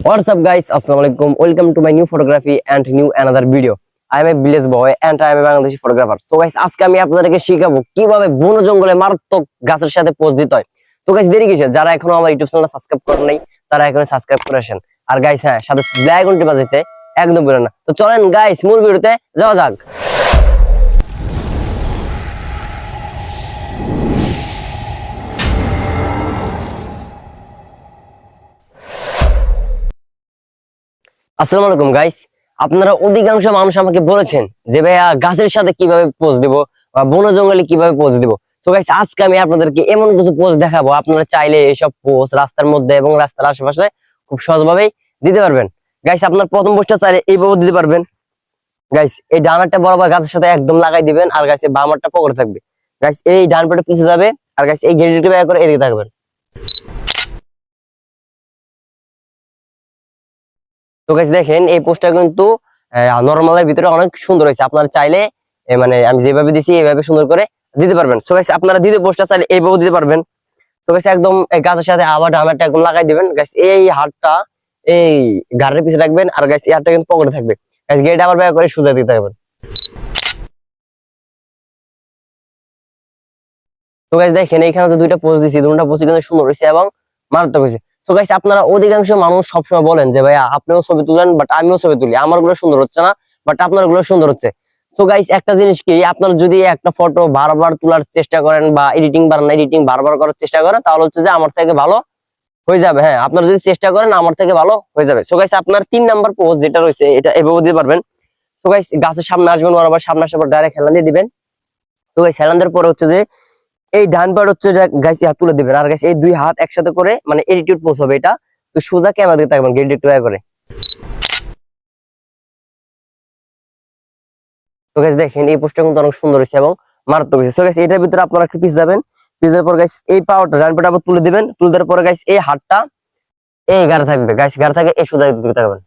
What's up guys? Assalamu alaikum. Welcome to my new photography and new another video. I am a village boy and I am a Bangladeshi photographer. So guys, আজকে আমি আপনাদেরকে শিখাবো কীভাবে বন জঙ্গলে মারাত্মক গাছের সাথে পোজ দিতে হয়। তো গাইস দেরি কিসে যারা এখনও আমার ইউটিউব চ্যানেলটা সাবস্ক্রাইব করেন নাই তারা এখন সাবস্ক্রাইব করে আসেন আর গাইস হ্যাঁ সাথে ব্ল্যাক ঘন্টি বাজাইতে একদম ভুলেন না তো চলেন গাইস মূল ভিডিওতে যাওয়া যাক আসসালামু আলাইকুম গাইস আপনারা অধিকাংশ মানুষ আমাকে বলেছেন যে, ভাইয়া, গাছের সাথে কীভাবে পোজ দিব বা বন জঙ্গলে কীভাবে পোজ দিব? তো গাইস আজকে আমি আপনাদেরকে এমন কিছু পোজ দেখাবো। আপনারা চাইলে এইসব পোজ রাস্তার মধ্যে এবং রাস্তার আশেপাশে খুব সহজভাবেই দিতে পারবেন। গাইস আপনার প্রথম পোস্টটা চাইলে এইভাবে দিতে পারবেন। গাইস এই ডানারটা বরাবর গাছের সাথে একদম লাগাই দিবেন আর এই বামারটা পকড়ে থাকবে। গাইস এই ডান পেটে পিছিয়ে যাবে আর গাইস এই গেড়িটা করে এদিকে থাকবেন। তো গাইস দেখেন, এই পোস্টটা কিন্তু নর্মালের ভিতরে অনেক সুন্দর হয়েছে। আপনারা চাইলে মানে আমি যেভাবে দিছি এইভাবে সুন্দর করে দিতে পারবেন। সো গাইস আপনারা দিতে পোস্টটা চাইলে এইভাবে দিতে পারবেন। তো গাইস একদম এই গাছের সাথে আবার ডানারটা একদম লাগাই দিবেন। গাইস এই হাতটা, এই গাড়ির পিছে রাখবেন আর গাইস এই হাতটা কিন্তু পকেটে থাকবে। গাইস গেট আবার ব্যয় করে সোজা দিতে থাকবেন তো গাইস দেখেন, এইখানে দুইটা পোস্ট দিছি দুটো পোস্ট কিন্তু সুন্দর হয়েছে এবং মারাত্মক হয়েছে। তো গাইস আপনারা অধিকাংশ মানুষ সবসময় বলেন যে, ভাইয়া, আপনিও ছবি তুলেন বাট আমিও ছবি তুলি। আমারগুলো সুন্দর হচ্ছে না বাট আপনারগুলো সুন্দর হচ্ছে। তো গাইস একটা জিনিস কি, আপনারা যদি একটা ফটো বারবার তোলার চেষ্টা করেন বা এডিটিং বানান এডিটিং বারবার করার চেষ্টা করেন, তাহলে হচ্ছে যে আমার থেকে ভালো হয়ে যাবে। হ্যাঁ আপনারা যদি চেষ্টা করেন, আমার থেকে ভালো হয়ে যাবে। সো গাইস আপনার তিন নাম্বার পোজ যেটা রয়েছে, এটা এভাবে দিতে পারবেন। সো গাইস গাছের সামনে আসবেন, বরাবর সামনে আসার পর ডাইরেক্ট হেলান দিয়ে দিবেন। তো গাইস হেলান দেওয়ার পরে হচ্ছে যে এই ডান পাট হচ্ছে গাইস হাত তুলে দিবেন। আর গাইস এই দুই হাত একসাথে করে মানে এডিটিউড পোজ হবে এটা। তো সোজা ক্যামেরা দিতে থাকবেন গেট একটু করে। তো গাইস দেখেন, এই পোস্টটা কিন্তু অনেক সুন্দর হয়েছে এবং মারাত্মক হয়েছে। সো গাইস এটার ভিতরে আপনারা একটু পিস যাবেন। পিস পর গাইস এই পাওয়ারটা ডান পাটা আবার তুলে দেবেন। তুলে দেওয়ার পরে গাইস এই হাতটা এই গাড়ি থাকবে। গাইস গাড়ি থাকে, এই সোজা দিতে থাকবেন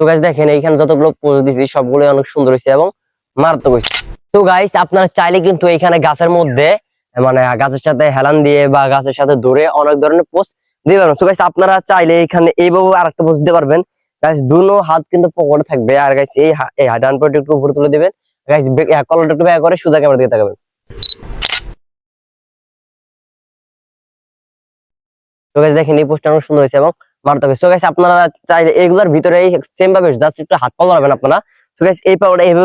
তো গাইস দেখেন, এইখানে যতগুলো পোজ দিয়েছি সবগুলো অনেক সুন্দর হয়েছে এবং মারাত্মক হয়েছে। তো গাইস আপনারা চাইলে কিন্তু এখানে গাছের মধ্যে মানে গাছের সাথে হেলান দিয়ে বা গাছের সাথে ধরে অনেক ধরনের পোস্ট দিতে পারবেন তো গাইস আপনারা চাইলে এখানে এইভাবে আরেকটা পোস্ট দিতে পারবেন। গাইস দুনো হাত কিন্তু পকেটে থাকবে। আর গাইস এই এই ডান একটু উপরে তুলে দিবেন। গাইস কলারটা একটু ব্যাগ করে সোজা ক্যামেরা দিকে তাকাবেন। তো গাইস দেখেন এই পোস্টটা অনেক সুন্দর হয়েছে এবং মারাত্মক তো গাইস আপনারা চাইলে এগুলোর ভিতরে সেম ভাবে জাস্ট একটু হাত পাল্লা রাখবেন আপনারা। গাইস এই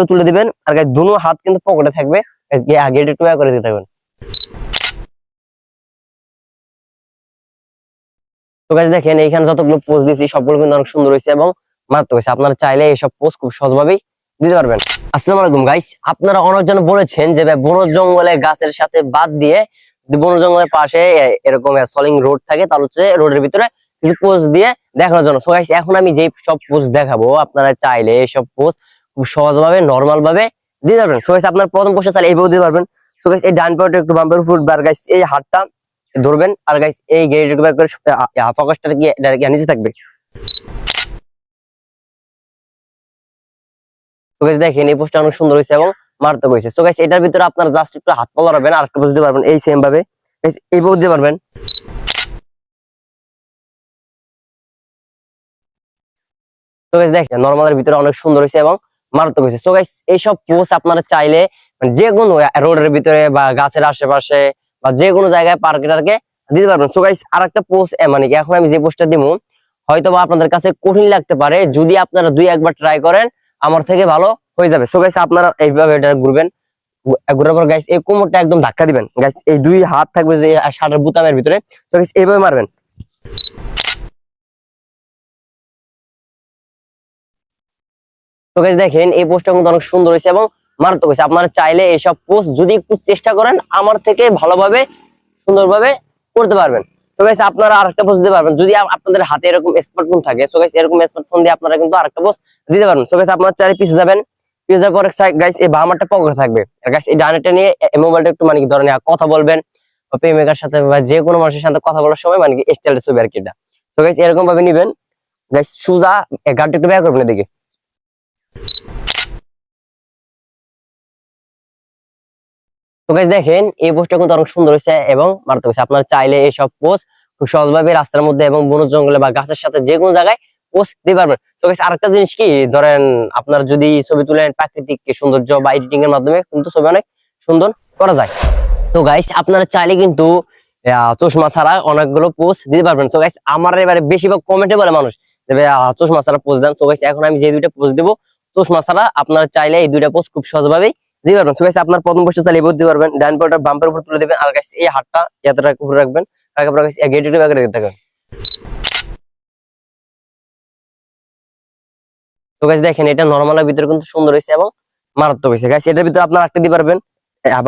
তুলে দিবেন। আর দুনো হাত কিন্তু পকেটে থাকবে। গাইস আগে একটু করে দিতে থাকবেন তো দেখেন, এইখানে যতগুলো দিয়েছি, সবগুলো কিন্তু অনেক সুন্দর এবং আপনারা চাইলে খুব দিতে পারবেন। আসসালামু আলাইকুম আপনারা অনেকজন বলেছেন যে বন জঙ্গলে গাছের সাথে বাদ দিয়ে বন জঙ্গলের পাশে এরকম সলিং রোড থাকে তাহলে হচ্ছে রোডের ভিতরে কিছু পোস্ট দিয়ে দেখানোর জন্য। সো গাইস এখন আমি যেই সব পোস্ট দেখাবো, আপনারা চাইলে এইসব পোস্ট সহজভাবে নর্মাল ভাবে দিতে পারবেন। সো আপনার প্রথম পোস্টে চাইলে এইভাবে দিতে পারবেন। সো গাইস এই ডান পাটা একটু বাম্পার ফুট বার গাইস এই হাতটা ধরবেন। আর গাইস এই গেট একটু ব্যাক করে ফোকাসটা কি নিচে থাকবে? তো দেখেন, এই পোস্টটা অনেক সুন্দর হয়েছে এবং মারাত্মক হয়েছে। সো গাইস এটার ভিতরে আপনারা জাস্ট একটু হাত পা লড়াবেন আর একটু বুঝতে পারবেন। এই সেম ভাবে গাইস এইভাবে দিতে পারবেন। তো গাইস দেখেন নরমালের ভিতরে অনেক সুন্দর হয়েছে এবং মারাত্মক হয়েছে। সো গাইস এইসব পোস্ট আপনারা চাইলে মানে যে কোনো রোডের ভিতরে বা গাছের আশেপাশে বা যে কোনো জায়গায় পার্কে টার্কে দিতে পারবেন। সো গাইস আরেকটা পোস্ট মানে এখন আমি যে পোস্টটা দিব হয়তো বা আপনাদের কাছে কঠিন লাগতে পারে, যদি আপনারা দুই একবার ট্রাই করেন, আমার থেকে ভালো হয়ে যাবে। সো গাইস আপনারা এইভাবে এটা ঘুরবেন। এই কোমরটা একদম ধাক্কা দিবেন। গাইস এই দুই হাত থাকবে যে শার্টের বুতামের ভিতরে। এইভাবে মারবেন। তো দেখেন, এই পোস্টটা কিন্তু অনেক সুন্দর হয়েছে এবং মারাত্মক হয়েছে। আপনারা চাইলে এইসব পোস্ট যদি একটু চেষ্টা করেন, আমার থেকে ভালোভাবে, সুন্দরভাবে করতে পারবেন। সো গাইস আপনারা আরেকটা পোস্ট দিতে পারবেন। যদি আপনাদের হাতে এরকম স্মার্টফোন থাকে সো এরকম স্মার্টফোন দিয়ে আপনারা কিন্তু আরেকটা পোস্ট দিতে পারবেন। সো গাইস আপনারা পিছিয়ে যাবেন। পিছিয়ে যাওয়ার পরে এই বামারটা পকেটে থাকবে। এই ডানেটা নিয়ে মোবাইলটা একটু মানে কি ধরেন কথা বলবেন বা প্রেমিকার সাথে বা যে কোনো মানুষের সাথে কথা বলার সময় মানে কি স্টাইলের ছবি আর কি এটা। এরকম ভাবে নিবেন। গাইস সুজা গাড়িটা একটু ব্যয় করবেন এদিকে। তো গাইস দেখেন, এই পোস্টটা কিন্তু অনেক সুন্দর হয়েছে এবং মারাত্মক হয়েছে। আপনারা চাইলে এইসব পোস্ট খুব সহজভাবে রাস্তার মধ্যে এবং বন জঙ্গলে বা গাছের সাথে যে কোনো জায়গায় পোস্ট দিতে পারবেন। তো গাইস আরেকটা জিনিস কি, ধরেন আপনার যদি ছবি তুলেন, প্রাকৃতিক সৌন্দর্য বা এডিটিং এর মাধ্যমে কিন্তু ছবি অনেক সুন্দর করা যায়। তো গাইস আপনারা চাইলে কিন্তু চশমা ছাড়া অনেকগুলো পোস্ট দিতে পারবেন। তো গাইস আমার এবারে বেশিরভাগ কমেন্টে বলে মানুষ চশমা ছাড়া পোস্ট দেন। তো গাইস এখন আমি যে দুইটা পোস্ট দেবো, চশমা ছাড়া আপনারা চাইলে এই দুইটা পোস্ট খুব সহজভাবেই দিতে পারবেন so guys, আপনার প্রথম চালিয়ে পারবেন। ডান বাম্পের উপর তুলে আর গাইস এই হাতটা এতটা উপরে রাখবেন। গাইস ব্যাগে রেখে তো গাইস দেখেন এটা নরমালের ভিতরে কিন্তু সুন্দর এবং মারাত্মক গাইস এটার ভিতরে আপনার দিতে পারবেন।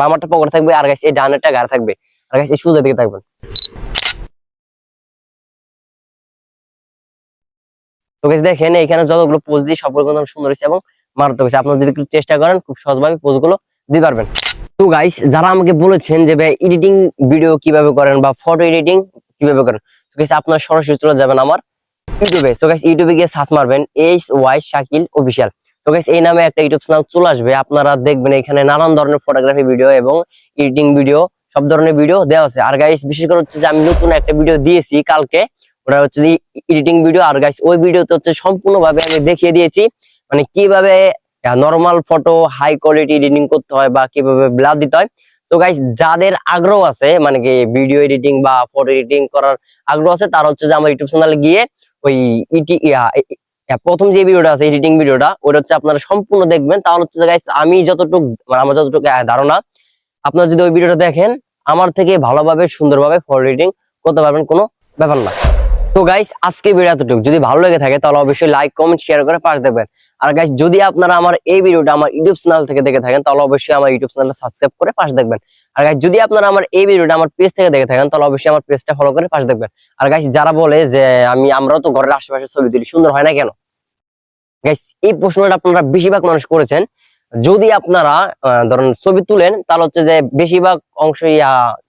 বামারটা থাকবে। আর গাইস এই ডানেরটা গাড়ি থাকবে। আর গাইস এই সুজা দিকে থাকবেন তো গাইস দেখেন এখানে যতগুলো পোজ দিয়ে সবগুলো কিন্তু সুন্দর হয়েছে এবং মারাত্মক হয়েছে। আপনারা যদি একটু চেষ্টা করেন, খুব সহজভাবে পোজগুলো দিতে পারবেন। তো গাইস যারা আমাকে বলেছেন যে ভাই এডিটিং ভিডিও কীভাবে করেন বা ফটো এডিটিং কীভাবে করেন, তো গাইস আপনারা সরাসরি চলে যাবেন আমার ইউটিউবে তো গাইস ইউটিউবে গিয়ে সার্চ মারবেন এইচ ওয়াই শাকিল অফিসিয়াল তো গাইস এই নামে একটা ইউটিউব চ্যানেল চলে আসবে। আপনারা দেখবেন এখানে নানান ধরনের ফটোগ্রাফি ভিডিও এবং এডিটিং ভিডিও সব ধরনের ভিডিও দেওয়া আছে। আর গাইস বিশেষ করে হচ্ছে যে আমি নতুন একটা ভিডিও দিয়েছি কালকে, ওটা হচ্ছে এডিটিং ভিডিও আর গাইস ওই ভিডিওতে হচ্ছে সম্পূর্ণভাবে আমি দেখিয়ে দিয়েছি মানে কীভাবে normal photo high quality editing করতে হয় বা কীভাবে ব্লার দিতে হয়। তো গাইস যাদের আগ্রহ আছে মানে কি ভিডিও এডিটিং বা ফটো এডিটিং করার আগ্রহ আছে, তারা হচ্ছে যে আমার ইউটিউব চ্যানেলে গিয়ে ওই ইটি প্রথম যে ভিডিওটা আছে এডিটিং ভিডিওটা ওটা হচ্ছে আপনারা সম্পূর্ণ দেখবেন। তাহলে হচ্ছে গাইস আমি যতটুকু মানে আমার যতটুকু ধারণা, আপনারা যদি ওই ভিডিওটা দেখেন, আমার থেকে ভালোভাবে, সুন্দরভাবে ফটো এডিটিং করতে পারবেন, কোনো ব্যাপার না। তো গাইস আজকে ভিডিও এতটুকু। যদি ভালো লেগে থাকে, তাহলে অবশ্যই লাইক কমেন্ট শেয়ার করে পাশ দেবেন আর গাইস যদি আপনারা আমার এই ভিডিওটা আমার ইউটিউব চ্যানেল থেকে দেখে থাকেন, তাহলে অবশ্যই আমার ইউটিউব চ্যানেলটা সাবস্ক্রাইব করে পাশ দেখবেন আর গাইস যদি আপনারা আমার এই ভিডিওটা আমার পেজ থেকে দেখে থাকেন, তাহলে অবশ্যই আমার পেজটা ফলো করে পাশ দেখবেন আর গাইস যারা বলে যে আমি আমরাও তো ঘরের আশেপাশে ছবি তুলি, সুন্দর হয় না কেন? গাইস এই প্রশ্নটা আপনারা বেশিরভাগ মানুষ করেছেন। যদি আপনারা ধরেন ছবি তুলেন, তাহলে হচ্ছে যে বেশিরভাগ অংশই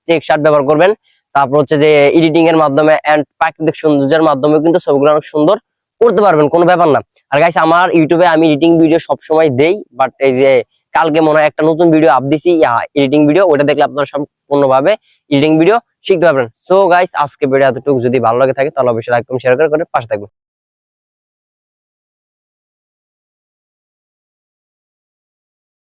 চেক শার্ট ব্যবহার করবেন। তারপর হচ্ছে যে এডিটিং এর মাধ্যমে এন্ড প্রাকৃতিক সৌন্দর্যের মাধ্যমে কিন্তু ছবিগুলো অনেক সুন্দর করতে পারবেন, কোনো ব্যাপার না। আর গাইস আমার ইউটিউবে আমি এডিটিং ভিডিও সবসময় দেই বাট এই যে কালকে মনে হয় একটা নতুন ভিডিও আপ দিছি এডিটিং ভিডিও ওটা দেখলে আপনারা সম্পূর্ণভাবে এডিটিং ভিডিও শিখতে পারবেন। সো গাইস আজকে ভিডিও এতটুকু। যদি ভালো লাগে থাকে, তাহলে অবশ্যই লাইক কমেন্ট শেয়ার করে পাশে থাকবেন।